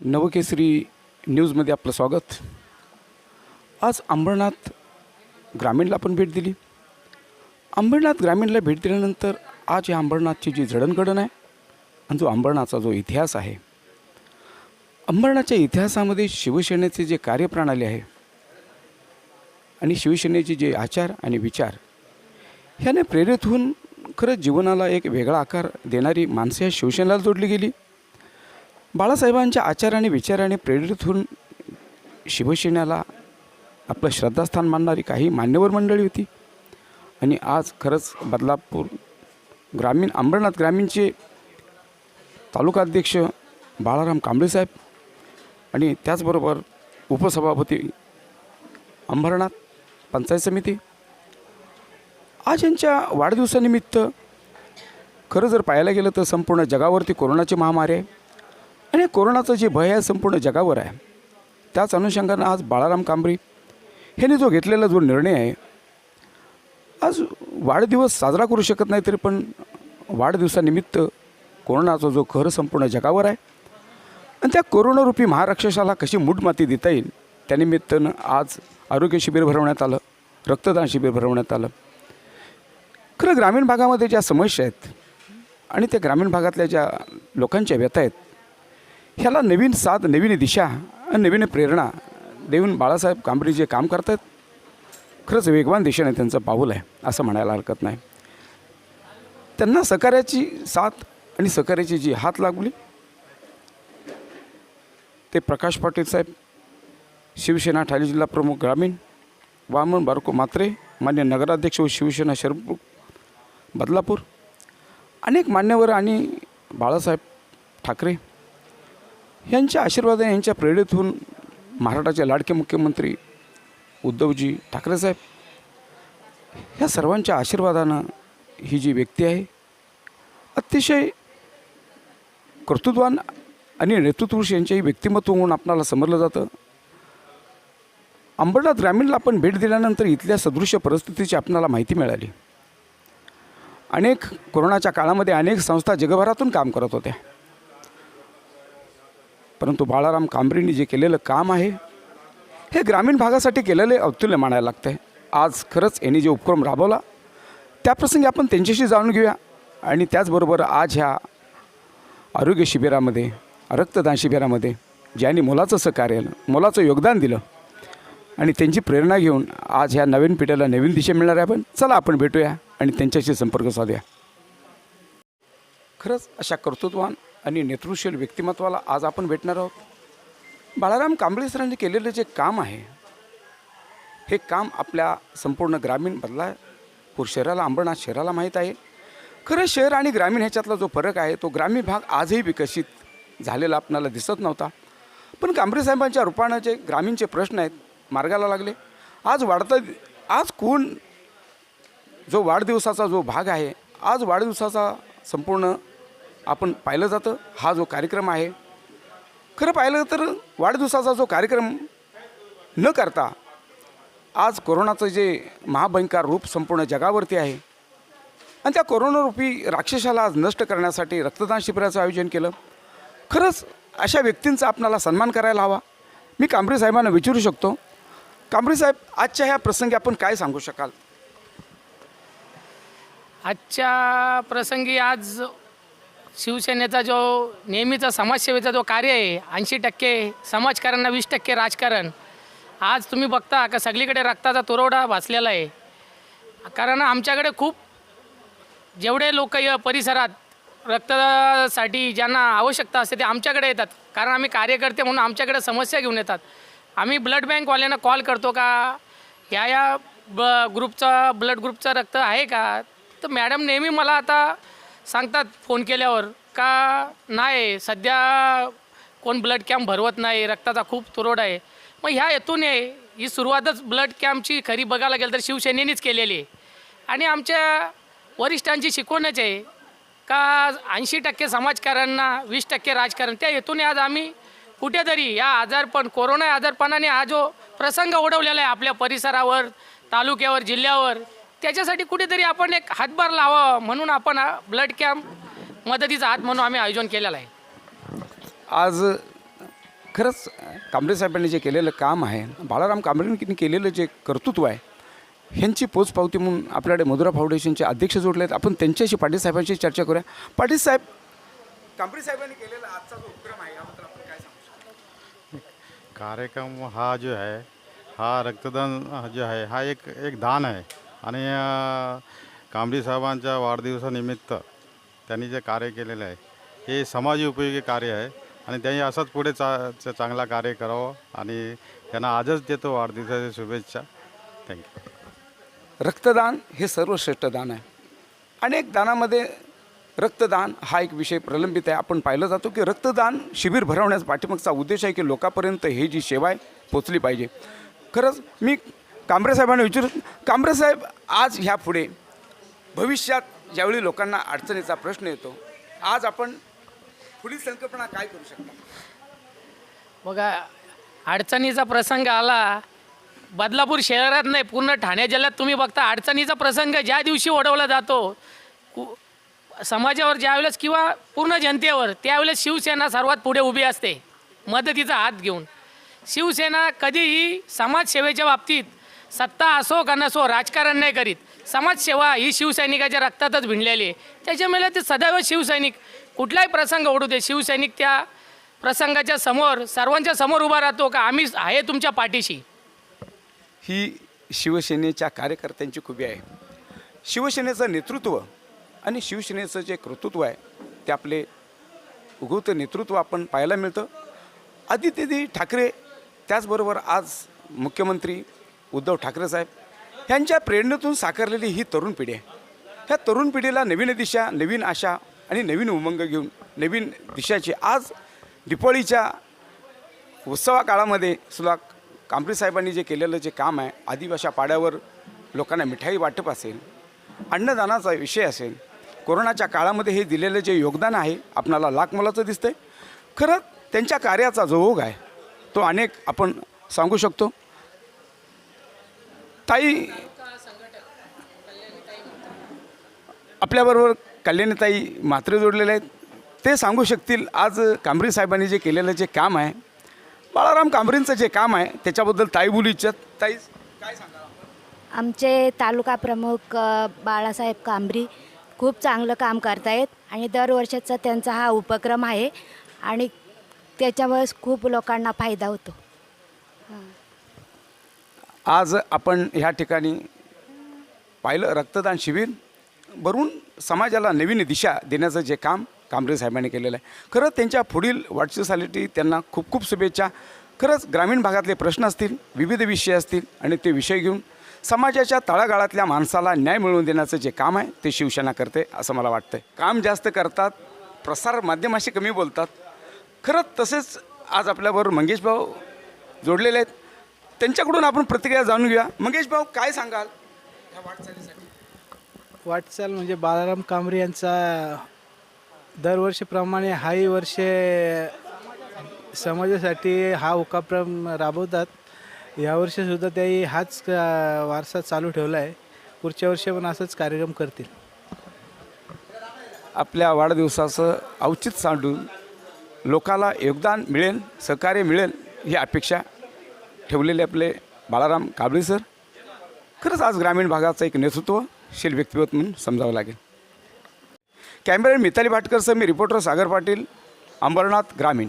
नवकेसरी न्यूजमध्ये आपलं स्वागत. आज अंबरनाथ ग्रामीणला आपण भेट दिली. अंबरनाथ ग्रामीणला भेट दिल्यानंतर आज या अंबरनाथची जी जडणघडण आहे आणि जो अंबरनाथचा जो इतिहास आहे अंबरनाथच्या इतिहासामध्ये शिवसेनेचे जे कार्यप्रणाली आहे आणि शिवसेनेचे जे आचार आणि विचार ह्याने प्रेरित होऊन खरंच जीवनाला एक वेगळा आकार देणारी माणसे या शिवसेनेला जोडली गेली. बाळासाहेबांच्या आचार आणि विचाराने प्रेरित होऊन शिवसेनेला आपलं श्रद्धास्थान मानणारी काही मान्यवर मंडळी होती. आणि आज खरंच बदलापूर ग्रामीण अंबरनाथ ग्रामीणचे तालुकाध्यक्ष बाळाराम कांबळेसाहेब आणि त्याचबरोबर उपसभापती अंबरनाथ पंचायत समिती. आज यांच्या वाढदिवसानिमित्त खरं जर पाहायला गेलं तर संपूर्ण जगावरती कोरोनाची महामारी आहे. आणि कोरोनाचं जे भय आहे संपूर्ण जगावर आहे त्याच अनुषंगानं आज बाळाराम कांबरी ह्यांनी जो घेतलेला जो निर्णय आहे आज वाढदिवस साजरा करू शकत नाही तरी पण वाढदिवसानिमित्त कोरोनाचा जो खरं संपूर्ण जगावर आहे आणि त्या कोरोनारूपी महाराक्षसाला कशी मूठमाती देता येईल त्यानिमित्तानं आज आरोग्य शिबिर भरवण्यात आलं रक्तदान शिबिर भरवण्यात आलं. खरं ग्रामीण भागामध्ये ज्या समस्या आहेत आणि त्या ग्रामीण भागातल्या ज्या लोकांच्या व्यथा आहेत ह्याला नवीन साथ नवीन दिशा आणि नवीन प्रेरणा देऊन बाळासाहेब कांबरी जे काम करत आहेत खरंच वेगवान दिशेने त्यांचं पाऊल आहे असं म्हणायला हरकत नाही. त्यांना सहकार्याची साथ आणि सहकार्याची जी हात लागली ते प्रकाश पाटील साहेब शिवसेना ठाणे जिल्हा प्रमुख ग्रामीण वामन बारको मात्रे मान्य नगराध्यक्ष व शिवसेना शरपूर बदलापूर अनेक मान्यवर आणि बाळासाहेब ठाकरे यांच्या आशीर्वादाने यांच्या प्रेरित होऊन महाराष्ट्राचे लाडके मुख्यमंत्री उद्धवजी ठाकरेसाहेब ह्या सर्वांच्या आशीर्वादानं ही जी व्यक्ती आहे अतिशय कर्तृत्वान आणि नेतृत्वपुरुष यांच्याही व्यक्तिमत्व म्हणून आपणाला समजलं जातं. अंबरनाथ ग्रामीणला आपण भेट दिल्यानंतर इथल्या सदृश्य परिस्थितीची आपणाला माहिती मिळाली. अनेक कोरोनाच्या काळामध्ये अनेक संस्था जगभरातून काम करत होत्या. परंतु बाळाराम कांबरेंनी जे केलेलं काम आहे हे ग्रामीण भागासाठी केलेले अवतुल्य मानायला लागतं आहे आज खरंच यांनी जे उपक्रम राबवला त्याप्रसंगी आपण त्यांच्याशी जाणून घेऊया. आणि त्याचबरोबर आज ह्या आरोग्य शिबिरामध्ये रक्तदान शिबिरामध्ये ज्यांनी मुलाचं सहकार्य मुलाचं योगदान दिलं आणि त्यांची प्रेरणा घेऊन आज ह्या नवीन पिढीला नवीन दिशा मिळणार आहे पण चला आपण भेटूया आणि त्यांच्याशी संपर्क साधूया. खरंच अशा कर्तृत्वान आणि नेतृशील व्यक्तिमत्वाला आज आपण भेटणार आहोत. बाळाराम कांबळे सरांनी केलेलं जे काम आहे हे काम आपल्या संपूर्ण ग्रामीण बदलापूर शहराला अंबरनाथ शहराला माहीत आहे. खरं शहर आणि ग्रामीण ह्याच्यातला जो फरक आहे तो ग्रामीण भाग आजही विकसित झालेला आपणाला दिसत नव्हता. पण कांबळे साहेबांच्या रूपानं जे ग्रामीणचे प्रश्न आहेत मार्गाला लागले. आज वाढता आज कोण जो वाढदिवसाचा जो भाग आहे आज वाढदिवसाचा संपूर्ण आपण पाहिलं जातं हा जो कार्यक्रम आहे. खरं पाहिलं तर वाढदिवसाचा जो कार्यक्रम न करता आज कोरोनाचं जे महाभयंकर रूप संपूर्ण जगावरती आहे. आणि त्या कोरोनारूपी राक्षसाला आज नष्ट करण्यासाठी रक्तदान शिबिराचं आयोजन केलं. खरंच अशा व्यक्तींचा आपणाला सन्मान करायला हवा. मी कांबरे साहेबांना विचारू शकतो. कांबरे साहेब आजच्या ह्या प्रसंगी आपण काय सांगू शकाल? आजच्या प्रसंगी आज शिवसेनेचा जो नेहमीचा समाजसेवेचा जो कार्य आहे ऐंशी टक्के समाजकारांना वीस टक्के राजकारण. आज तुम्ही बघता का सगळीकडे रक्ताचा तुरवडा भासलेला आहे. कारण आमच्याकडे खूप जेवढे लोक या परिसरात रक्तासाठी ज्यांना आवश्यकता असते ते आमच्याकडे येतात. कारण आम्ही कार्यकर्ते म्हणून आमच्याकडे समस्या घेऊन येतात. आम्ही ब्लड बँकवाल्यांना कॉल करतो का या या ब ग्रुपचा ब्लड ग्रुपचा रक्त आहे का? तर मॅडम नेहमी मला आता सांगतात फोन केल्यावर का नाही सध्या कोण ब्लड कॅम्प भरवत नाही रक्ताचा खूप तुरोड आहे. मग ह्या हेतूने ही सुरुवातच ब्लड कॅम्पची खरी बघायला गेलं तर शिवसेनेनेच केलेली आहे. आणि आमच्या वरिष्ठांची शिकवणच आहे का ऐंशी टक्के समाजकारांना वीस टक्के राजकारण त्या हेतूने आज आम्ही कुठेतरी या आजारपण कोरोना आजारपणाने हा जो प्रसंग ओढवलेला आहे आपल्या परिसरावर तालुक्यावर जिल्ह्यावर त्याच्यासाठी कुठेतरी आपण एक हातभार लावावा म्हणून आपण हा ब्लड कॅम्प मदतीचा हात म्हणून आम्ही आयोजन केलेलं आहे. आज खरंच कांबळे साहेबांनी जे केलेलं काम आहे बाळाराम कांबळेंनी केलेलं जे कर्तृत्व आहे ह्यांची पोचपावती म्हणून आपल्याकडे मधुरा फाउंडेशनचे अध्यक्ष जोडले आहेत. आपण त्यांच्याशी पाटील साहेबांशी चर्चा करूया. पाटील साहेब कांबळे साहेबांनी केलेला आजचा जो उपक्रम आहे याबद्दल आपण काय सांगू कार्यक्रम हा जो आहे हा रक्तदान जो आहे हा एक एक दान आहे. आणि अ, कांबळी साहेबांच्या वाढदिवसानिमित्त त्यांनी जे कार्य केलेलं आहे हे समाज उपयोगी कार्य आहे आणि त्यांनी असंच पुढे चा चांगला कार्य करावं आणि त्यांना आजच देतो वाढदिवसाच्या शुभेच्छा. थँक्यू रक्तदान हे सर्वश्रेष्ठ दान आहे. अनेक दानामध्ये रक्तदान हा एक विषय प्रलंबित आहे. आपण पाहिलं जातो की रक्तदान शिबिर भरवण्याचा पाठीमागचा उद्देश आहे की लोकांपर्यंत ही जी सेवा आहे पोचली पाहिजे. खरंच मी कांबरे साहेबांना विचारू कांबरे साहेब आज ह्या पुढे. भविष्यात ज्यावेळी लोकांना अडचणीचा प्रश्न येतो आज आपण पुढील संकल्पना काय करू शकता? बघा अडचणीचा प्रसंग आला बदलापूर शहरात नाही पूर्ण ठाणे जिल्ह्यात तुम्ही बघता अडचणीचा प्रसंग ज्या दिवशी ओढवला जातो कु- समाजावर ज्यावेळेस किंवा पूर्ण जनतेवर त्यावेळेस शिवसेना सर्वात पुढे उभी असते मदतीचा हात घेऊन. शिवसेना कधीही समाजसेवेच्या बाबतीत सत्ता असो का नसो राजकारण नाही करीत. समाजसेवा ही शिवसैनिकाच्या रक्तातच भिनलेली आहे. त्याच्यामुळे ते सदैव शिवसैनिक. कुठलाही प्रसंग ओढू दे शिवसैनिक त्या प्रसंगाच्या समोर सर्वांच्या समोर उभा राहतो का? आम्ही आहे तुमच्या पाठीशी. ही शिवसेनेच्या कार्यकर्त्यांची खुबी आहे. शिवसेनेचं नेतृत्व आणि शिवसेनेचं जे कर्तृत्व आहे ते आपले उगवतं नेतृत्व आपण पाहायला मिळतं. आदित्यजी ठाकरे त्याचबरोबर आज मुख्यमंत्री उद्धव ठाकरे साहेब ह्यांच्या प्रेरणेतून साकारलेली ही तरुण पिढी आहे. ह्या तरुण पिढीला नवीन दिशा नवीन आशा आणि नवीन उमंग घेऊन नवीन दिशाची आज दिपाळीच्या उत्सवा काळामध्ये सुद्धा कांबळे साहेबांनी जे केलेलं जे काम आहे आदिवासी पाड्यावर लोकांना मिठाई वाटप असेल अन्नदानाचा विषय असेल कोरोनाच्या काळामध्ये हे दिलेलं जे योगदान आहे आपणाला लाख दिसतं दिसतंय. खरं त्यांच्या कार्याचा जो ओघ आहे तो अनेक आपण सांगू शकतो. ताई. आपल्याबरोबर कल्याणीताई मात्रे जोडलेले आहेत. ते सांगू शकतील आज कांबरी साहेबांनी जे केलेलं जे काम आहे बाळाराम कांबरींचं जे काम आहे त्याच्याबद्दल ताई बोलू इच्छित ताई काय सांगा आमचे तालुका प्रमुख बाळासाहेब कांबरी खूप चांगलं काम करतायत आणि दरवर्षाचा त्यांचा हा उपक्रम आहे आणि त्याच्यामुळेच खूप लोकांना फायदा होतो. आज आपण ह्या ठिकाणी पाहिलं रक्तदान शिबिर. भरून समाजाला नवीन दिशा देण्याचं जे काम कांबरे साहेबांनी केलेलं आहे. खरं त्यांच्या पुढील वाटचालीसाठी त्यांना खूप खूप शुभेच्छा. खरंच ग्रामीण भागातले प्रश्न असतील विविध विषय असतील आणि ते विषय घेऊन समाजाच्या तळागाळातल्या माणसाला न्याय मिळवून देण्याचं जे काम आहे ते शिवसेना करते असं मला वाटतं काम जास्त करतात प्रसार माध्यमाशी कमी बोलतात. खरंच तसेच आज आपल्याबरोबर मंगेश भाऊ जोडलेले आहेत. त्यांच्याकडून आपण प्रतिक्रिया जाणून घेऊया. मंगेश भाऊ काय सांगाल? ह्या वाटचालीसाठी. वाटचाल म्हणजे बाळाराम कांबरे यांचा दरवर्षीप्रमाणे हाही वर्षे समाजासाठी हा उपक्रम राबवतात. यावर्षीसुद्धा त्याही हाच वारसा चालू ठेवला आहे. पुढच्या वर्षी पण असंच कार्यक्रम करतील. आपल्या वाढदिवसाचं औचित सांडून लोकाला योगदान मिळेल सहकार्य मिळेल ही अपेक्षा ठेवलेले आपले बाळाराम काबळे सर. खरंच आज ग्रामीण भागाचं एक नेतृत्वशील व्यक्तिमत्व म्हणून समजावं लागेल. कॅमेरा मिताली भाटकर सर मी रिपोर्टर सागर पाटील अंबरनाथ ग्रामीण.